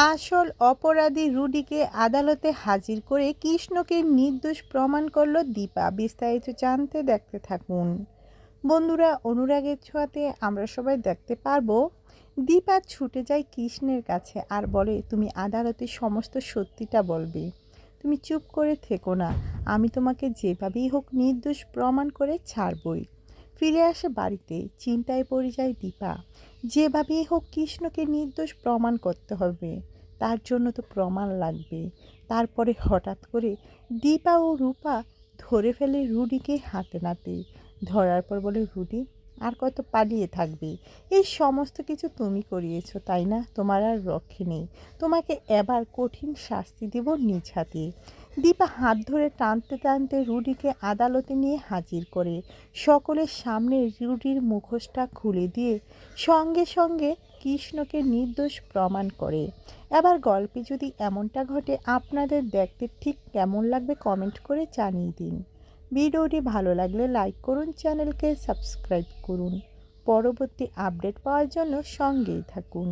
আসল অপরাধী রুডিকে আদালতে হাজির করে কৃষ্ণকে নির্দোষ প্রমাণ করল দীপা। বিস্তারিত জানতে দেখতে থাকুন। বন্ধুরা, অনুরাগের ছোঁয়াতে আমরা সবাই দেখতে পারব, দীপা ছুটে যায় কৃষ্ণের কাছে আর বলে, তুমি আদালতে সমস্ত সত্যিটা বলবে। তুমি চুপ করে থেকো না। আমি তোমাকে যেভাবেই হোক নির্দোষ প্রমাণ করে ছাড়বই। ফিরে আসে বাড়িতে, চিন্তায় পড়ে যায় দীপা। যেভাবেই হোক কৃষ্ণকে নির্দোষ প্রমাণ করতে হবে। তার জন্য তো প্রমাণ লাগবে। তারপরে হঠাৎ করে দীপা ও রূপা ধরে ফেলে রুডিকে হাতে নাতে। ধরার পর বলে, রুডি, আর কত পালিয়ে থাকবে? এই সমস্ত কিছু তুমি করিয়েছ, তাই না? তোমার আর রক্ষে নেই। তোমাকে এবার কঠিন শাস্তি দেব নিজ হাতে। দীপা হাত ধরে টানতে টানতে রুডিকে আদালতে নিয়ে হাজির করে। সকলের সামনে রুডির মুখোশটা খুলে দিয়ে সঙ্গে সঙ্গে কৃষ্ণকে নির্দোষ প্রমাণ করে। এবার গল্পে যদি এমনটা ঘটে, আপনাদের দেখতে ঠিক কেমন লাগবে কমেন্ট করে জানিয়ে দিন। ভিডিওটি ভালো লাগলে লাইক করুন, চ্যানেলকে সাবস্ক্রাইব করুন। পরবর্তী আপডেট পাওয়ার জন্য সঙ্গেই থাকুন।